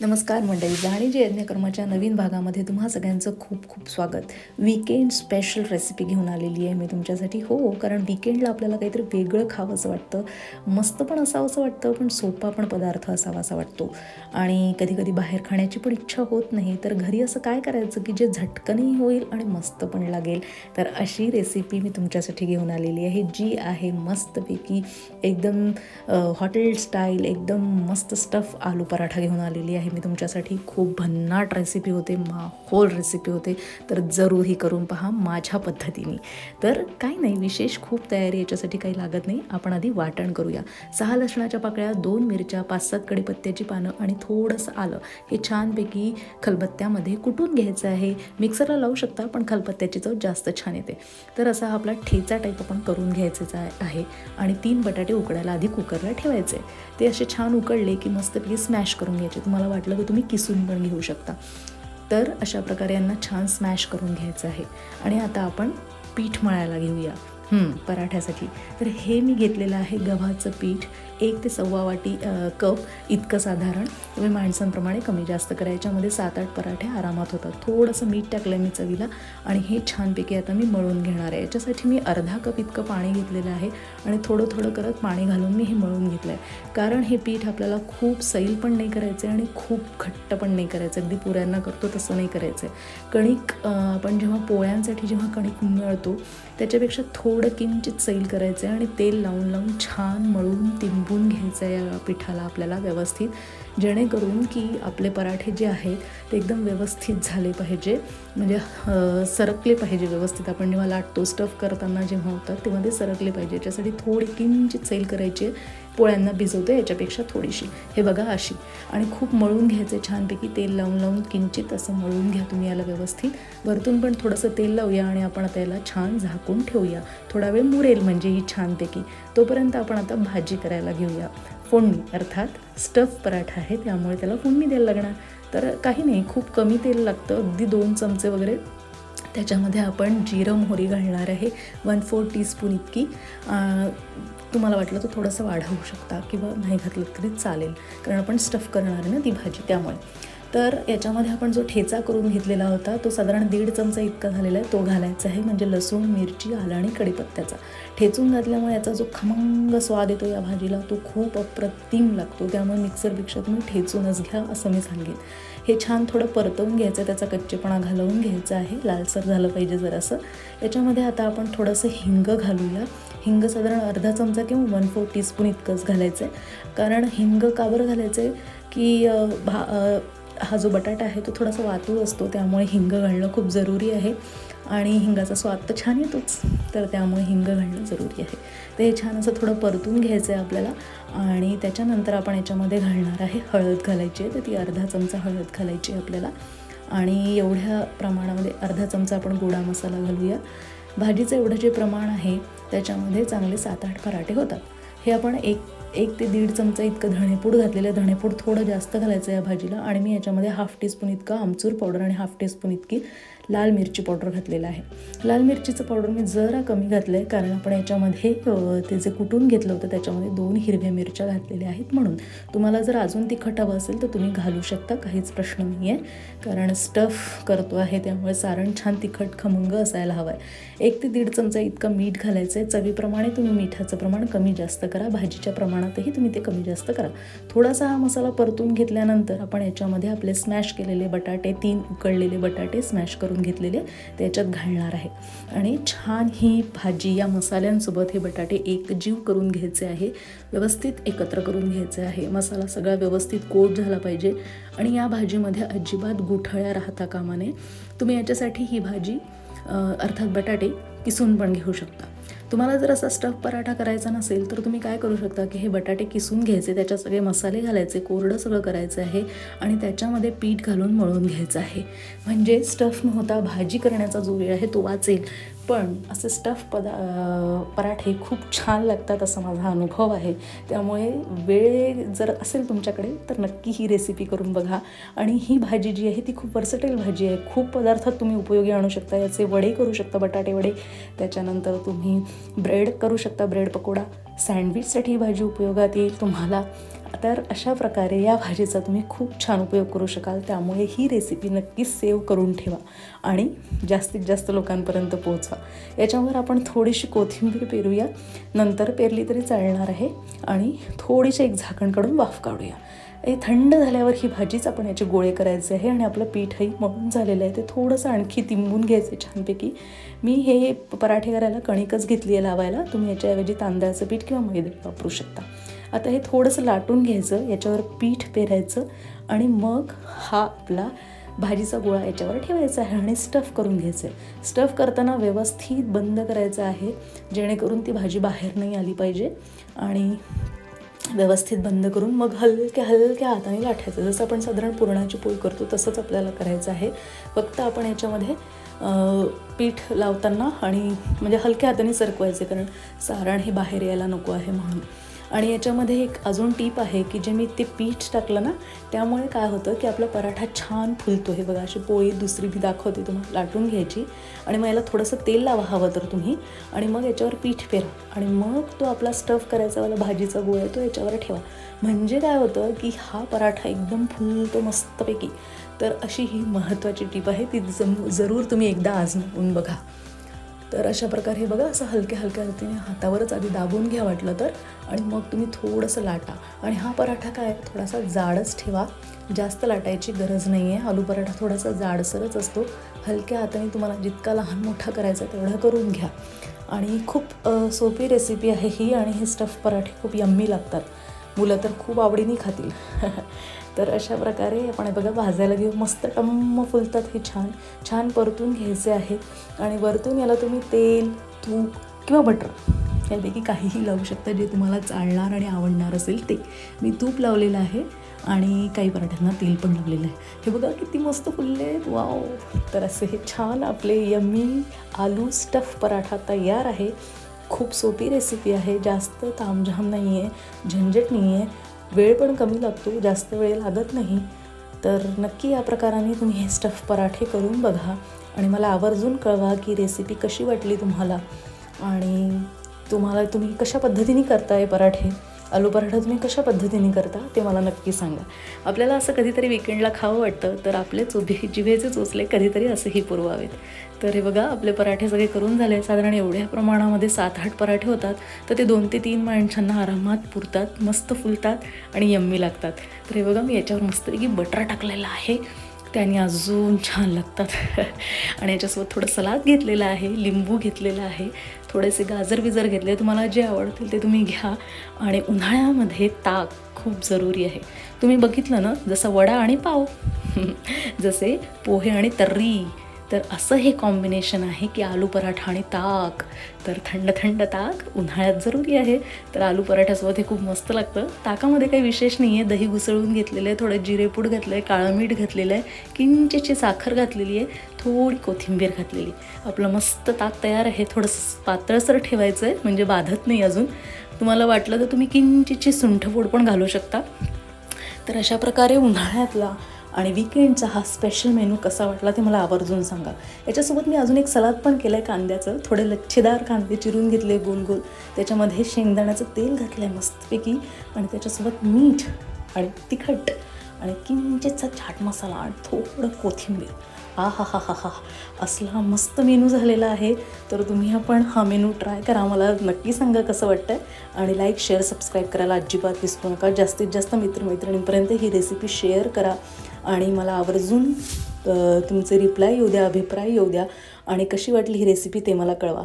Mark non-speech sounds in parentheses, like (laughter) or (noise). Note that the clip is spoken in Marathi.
नमस्कार मंडळी जाणी जे यज्ञकर्माच्या नवीन भागामध्ये तुम्हा सगळ्यांचं खूप खूप स्वागत. विकेंड स्पेशल रेसिपी घेऊन आलेली आहे मी तुमच्यासाठी. हो कारण विकेंडला आपल्याला काहीतरी वेगळं खावं असं वाटतं. मस्त पण असावं असं वाटतं पण सोपा पण पदार्थ असावा असा वाटतो. आणि कधी कधी बाहेर खाण्याची पण इच्छा होत नाही तर घरी असं काय करायचं की जे झटकनही होईल आणि मस्त पण लागेल. तर अशी रेसिपी मी तुमच्यासाठी घेऊन आलेली आहे जी आहे मस्तपैकी एकदम हॉटेल स्टाईल एकदम मस्त स्टफ आलू पराठा घेऊन आलेली आहे. मी तुमच्यासाठी खूप भन्नाट रेसिपी होते माहोल रेसिपी होते. तर जरूर ही करून पहा माझ्या पद्धतीने. तर काही नाही विशेष खूप तयारी याच्यासाठी काही लागत नाही. आपण आधी वाटण करूया. सहा लसणाच्या पाकळ्या दोन मिरच्या पाच सात कडीपत्त्याची पानं आणि थोडंसं आलं. हे छानपैकी खलबत्त्यामध्ये कुटून घ्यायचं आहे. मिक्सरला लावू शकता पण खलबत्त्याची चव जास्त छान येते. तर असा हा आपला ठेचा टाईप आपण करून घ्यायचं आहे. आणि तीन बटाटे उकडायला आधी कुकरला ठेवायचे. ते असे छान उकळले की मस्तपैकी स्मॅश करून घ्यायचे. तुम्हाला वाटलं तर तुम्ही किसून पण घेऊ शकता. तर अशा प्रकारे यांना छान स्मॅश करून घ्यायचं आहे. आणि आता आपण पीठ मळायला घेऊया. पराठ्यासाठी. तर हे मी घेतलेलं आहे गव्हाचं पीठ. एक ते सव्वा वाटी कप इतकं साधारण. तुम्ही माणसांप्रमाणे कमी जास्त करा. याच्यामध्ये सात आठ पराठे आरामात होतात. थोडंसं मीठ टाकलं आहे मी चवीला आणि हे छानपैकी आता मी मळून घेणार आहे. याच्यासाठी मी अर्धा कप इतकं पाणी घेतलेलं आहे आणि थोडं थोडं करत पाणी घालून मी हे मळून घेतलं आहे कारण हे पीठ आपल्याला खूप सैल पण नाही करायचं आहे आणि खूप घट्ट पण नाही करायचं अगदी पुऱ्यांना करतो तसं नाही करायचं आहे कणिक आपण जेव्हा पोळ्यांसाठी जेव्हा कणिक मिळतो त्याच्यापेक्षा थोडं किंचित सैल करायचं आहे आणि तेल लावून लावून छान मळून तिंबून घ्यायचं आहे या पिठाला आपल्याला व्यवस्थित. जेणेकरून की आपले पराठे जे आहेत ते एकदम व्यवस्थित झाले पाहिजे. म्हणजे सरकले पाहिजे व्यवस्थित. आपण जेव्हा लाटतो स्टफ करताना जेव्हा होतात तेव्हा ते सरकले पाहिजे. याच्यासाठी थोडी किंचित सैल करायची आहे. पोळ्यांना भिजवतो याच्यापेक्षा थोडीशी. हे बघा अशी. आणि खूप मळून घ्यायचे छानपैकी तेल लावून लावून किंचित असं मळून घ्या तुम्ही याला व्यवस्थित. वरतून पण थोडंसं तेल लावूया आणि आपण आता याला छान झाकून ठेवूया. थोडा वेळ मुरेल म्हणजे ही छानपैकी. तोपर्यंत आपण आता भाजी करायला घेऊया. फोडणी अर्थात स्टफ पराठा आहे त्यामुळे त्याला फोडणी द्यायला लागणार. तर काही नाही खूप कमी तेल लागतं. अगदी दोन चमचे वगैरे त्याच्यामध्ये आपण जिरं मोहरी घालणार आहे. वन फोर टीस्पून इतकी. तुम्हाला वाटलं तर थोडंसं वाढवू शकता किंवा नाही घातलं तरी चालेल. कारण आपण स्टफ करणार आहे ना ती भाजी त्यामुळे. तर याच्यामध्ये आपण जो ठेचा करून घेतलेला होता तो साधारण दीड चमचा इतका झालेला आहे तो घालायचा आहे. म्हणजे लसूण मिरची आलं आणि कढीपत्त्याचा ठेचून घातल्यामुळे याचा जो खमंग स्वाद येतो या भाजीला तो खूप अप्रतिम लागतो. त्यामुळे मिक्सरपेक्षा तुम्ही ठेचूनच घ्या असं मी सांगेन. हे छान थोडं परतवून घ्यायचं आहे त्याचा कच्चेपणा घालवून घ्यायचा आहे. लालसर झालं पाहिजे जरासं. याच्यामध्ये आता आपण थोडंसं हिंग घालूया. हिंग साधारण अर्धा चमचा किंवा वन फोर टीस्पून इतकंच घालायचं आहे कारण हिंग का बरं घालायचं आहे की भा हा जो बटाटा आहे तो थोडासा वातूळ असतो त्यामुळे हिंग घालणं खूप जरुरी आहे. आणि हिंगाचा स्वाद तर छान येतोच. तर त्यामुळे हिंग घालणं जरुरी आहे. तर हे छान असं थोडं परतून घ्यायचं आहे आपल्याला आणि त्याच्यानंतर आपण याच्यामध्ये घालणार आहे हळद घालायची आहे. तर ती अर्धा चमचा हळद घालायची आहे आपल्याला. आणि एवढ्या प्रमाणामध्ये अर्धा चमचा आपण गोडा मसाला घालूया. भाजीचं एवढं जे प्रमाण आहे त्याच्यामध्ये चांगले सात आठ पराठे होतात. हे आपण एक एक ते दीड चमचा इतकं धणेपूड घातलेलं आहे. धणेपूड थोडं जास्त घालायचं आहे या भाजीला. आणि मी याच्यामध्ये हाफ टीस्पून इतका आमचूर पावडर आणि हाफ टीस्पून इतकी लाल मिरची पावडर घातलेलं आहे. लाल मिरचीचं पावडर मी जरा कमी घातलं आहे कारण आपण याच्यामध्ये ते जे कुटून घेतलं होतं त्याच्यामध्ये दोन हिरव्या मिरच्या घातलेल्या आहेत म्हणून. तुम्हाला जर अजून तिखट हवं असेल तर तुम्ही घालू शकता काहीच प्रश्न नाही आहे कारण स्टफ करतो आहे त्यामुळे सारण छान तिखट खमंग असायला हवं आहे एक ते दीड चमचा इतकं मीठ घालायचं आहे चवीप्रमाणे तुम्ही मिठाचं प्रमाण कमी जास्त करा. भाजीच्या प्रमाणातही तुम्ही ते कमी जास्त करा. थोडासा हा मसाला परतून घेतल्यानंतर आपण याच्यामध्ये आपले स्मॅश केलेले बटाटे तीन उकळलेले बटाटे स्मॅश करून घेतलेले ते याच्यात घालणार आहे. आणि छान ही भाजी या मसाल्यांसोबत हे बटाटे एकजीव करून घ्यायचे आहे. व्यवस्थित एकत्र करून घ्यायचे आहे. मसाला सगळा व्यवस्थित कोट झाला पाहिजे. आणि या भाजीमध्ये अजिबात गुठळ्या राहता कामाने तुम्ही याच्यासाठी ही भाजी अर्थात बटाटे किसून पण घेऊ शकता. तुम्हाला जर असा स्टफ पराठा करायचा नसेल तर तुम्ही काय करू शकता की हे बटाटे किसून घ्यायचे त्याच्यात सगळे मसाले घालायचे कोरडं सगळं करायचं आहे आणि त्याच्यामध्ये पीठ घालून मळून घ्यायचं आहे. म्हणजे स्टफ न होता भाजी करण्याचा जो वेळ आहे तो वाचेल. पण असे स्टफ पदा पराठे खूप छान लागतात असा माझा अनुभव आहे. त्यामुळे वेळ जर असेल तुमच्याकडे तर नक्की ही रेसिपी करून बघा. आणि ही भाजी जी आहे ती खूप वर्सटेल भाजी आहे. खूप पदार्थात तुम्ही उपयोगी आणू शकता. याचे वडे करू शकता बटाटे वडे. त्याच्यानंतर तुम्ही ब्रेड करू शकता ब्रेड पकोडा. सँडविचसाठी ही भाजी उपयोगात येईल तुम्हाला. तर अशा प्रकारे या भाजीचा तुम्ही खूप छान उपयोग करू शकाल. त्यामुळे ही रेसिपी नक्कीच सेव्ह करून ठेवा आणि जास्तीत जास्त लोकांपर्यंत पोहोचवा. याच्यावर आपण थोडीशी कोथिंबीर पेरूया. नंतर पेरली तरी चालणार आहे आणि थोडीशी एक झाकण काढून वाफ काढूया. हे थंड झाल्यावर ही भाजीच आपण याचे गोळे करायचे आहे आणि आपलं पीठही मळून झालेलं आहे. ते थोडंसं आणखी तिंबून घ्यायचं आहे छानपैकी. मी हे पराठे करायला कणिकच घेतली आहे लावायला. तुम्ही याच्याऐवजी तांदळाचं पीठ किंवा मैदा वापरू शकता. आता हे थोडंसं लाटून घ्यायचं याच्यावर पीठ पेरायचं आणि मग हा आपला भाजीचा गोळा याच्यावर ठेवायचा आहे आणि स्टफ करून घ्यायचं आहे. स्टफ करताना व्यवस्थित बंद करायचं आहे जेणेकरून ती भाजी बाहेर नाही आली पाहिजे आणि व्यवस्थित बंद करून मग हलक्या हलक्या हाताने लाठायचं. जसं आपण साधारण पुरणाची पोळी करतो तसंच आपल्याला करायचं आहे. फक्त आपण याच्यामध्ये पीठ लावताना आणि म्हणजे हलक्या हाताने सरकवायचे कारण सारण हे बाहेर यायला नको आहे म्हणून. आणि याच्यामध्ये एक अजून टीप आहे की जे मी ते पीठ टाकलं ना त्यामुळे काय होतं की आपला पराठा छान फुलतो. हे बघा अशी पोळी दुसरी मी दाखवते तुम्हाला लाटून घ्यायची. आणि मग याला थोडंसं तेल लावा हवं तर तुम्ही. आणि मग याच्यावर पीठ पेरा. आणि मग तो आपला स्टफ करायचा वाला भाजीचा गोळ आहे तो याच्यावर ठेवा. म्हणजे काय होतं की हा पराठा एकदम फुलतो मस्तपैकी. तर अशी ही महत्त्वाची टीप आहे ती जम जरूर तुम्ही एकदा आजमावून बघा. तर अशा प्रकारे बघा असं हलक्या हलक्या हाताने हातावरच आधी दाबून घ्या वाटलं तर आणि मग तुम्ही थोडंसं लाटा. आणि हा पराठा काय थोडासा जाडच ठेवा. जास्त लाटायची गरज नाही आहे आलू पराठा थोडासा जाडसरच असतो. हलक्या हाताने तुम्हाला जितका लहान मोठा करायचा तेवढा करून घ्या. आणि खूप सोपी रेसिपी आहे ही आणि हे स्टफ पराठे खूप यम्मी लागतात. मुलं तर खूप आवडीने खातील. (laughs) तर अशा प्रकारे आपण हे बघा भाजायला घेऊ. मस्त टम्म फुलतात हे छान. छान परतून घ्यायचे आहे. आणि वरतून याला तुम्ही तेल तूप किंवा बटर यापैकी काहीही लावू शकता जे तुम्हाला चालणार आणि आवडणार असेल ते. मी तूप लावलेलं आहे आणि काही पराठ्यांना तेल पण लावलेलं आहे. हे बघा किती मस्त फुलले आहेत. वाव. तर असे हे छान आपले यम्मी आलू स्टफ पराठा तयार आहे. खूप सोपी रेसिपी आहे. जास्त तामझाम नाही आहे झंझट नाही आहे वेळ पण कमी लागतो जास्त वेळ लागत नाही. तर नक्की या प्रकाराने तुम्ही हे स्टफ पराठे करून बघा आणि मला आवर्जून कळवा की रेसिपी कशी वाटली तुम्हाला आणि तुम्हाला तुम्ही कशा पद्धतीने करताय पराठे. आलू पराठा तुम्ही कशा पद्धतीने करता ते मला नक्की सांगा. आपल्याला असं कधीतरी विकेंडला खावं वाटतं तर आपले चुभे जिभेचे चोचले कधीतरी असंही पुरवावेत. तर हे बघा आपले पराठे सगळे करून झाले. साधारण एवढ्या प्रमाणामध्ये सात आठ पराठे होतात. तर ते दोन ते तीन माणसांना आरामात पुरतात मस्त फुलतात आणि यम्मी लागतात. तर हे बघा मी याच्यावर मस्तपैकी बटर टाकलेला आहे. त्याने अजून छान लागतात. (laughs) आणि याच्यासोबत थोडं सलाद घेतलेलं आहे लिंबू घेतलेलं आहे थोडेसे गाजर बिजर घेतले. तुम्हाला जे आवडतील ते तुम्ही घ्या. आणि उन्हाळ्यामध्ये ताक खूप जरुरी आहे. तुम्ही बघितलं ना जसं वडा आणि पाव. (laughs) जसे पोहे आणि तर्री. तर असं हे कॉम्बिनेशन आहे की आलू पराठा आणि ताक. तर थंड थंड ताक उन्हाळ्यात जरुरी आहे. तर आलू पराठ्यासोबत हे खूप मस्त लागतं. ताकामध्ये काही विशेष नाही आहे दही घुसळून घेतलेलं आहे थोडं जिरेपूड घातलं आहे काळं मीठ घातलेलं आहे किंचीची साखर घातलेली आहे थोडी कोथिंबीर घातलेली. आपलं मस्त ताक तयार आहे. थोडंसं पातळसर ठेवायचं आहे म्हणजे बाधत नाही अजून. तुम्हाला वाटलं तर तुम्ही किंचितची सुंठफोड पण घालू शकता. तर अशा प्रकारे उन्हाळ्यातला आणि विकेंडचा हा स्पेशल मेनू कसा वाटला ते मला आवर्जून सांगा. याच्यासोबत मी अजून एक सलाद पण केलं आहे कांद्याचं. थोडे लच्छेदार कांदे चिरून घेतले गोल गोल. त्याच्यामध्ये शेंगदाण्याचं तेल घातलं आहे मस्तपैकी. आणि त्याच्यासोबत मीठ आणि तिखट आणि किंचितचा चाट मसाला आणि थोडं कोथिंबीर. आ हा हा हा हा असला मस्त मेनू झालेला आहे. तर तुम्ही पण हा मेनू ट्राय करा. मला नक्की सांगा कसं वाटतं आहे आणि लाईक शेअर सबस्क्राईब करायला अजिबात विसरू नका. जास्तीत जास्त मित्रमैत्रिणींपर्यंत ही रेसिपी शेअर करा. आणि मला आवर्जून तुमचे रिप्लाय येऊ द्या अभिप्राय येऊ द्या आणि कशी वाटली ही रेसिपी ते मला कळवा.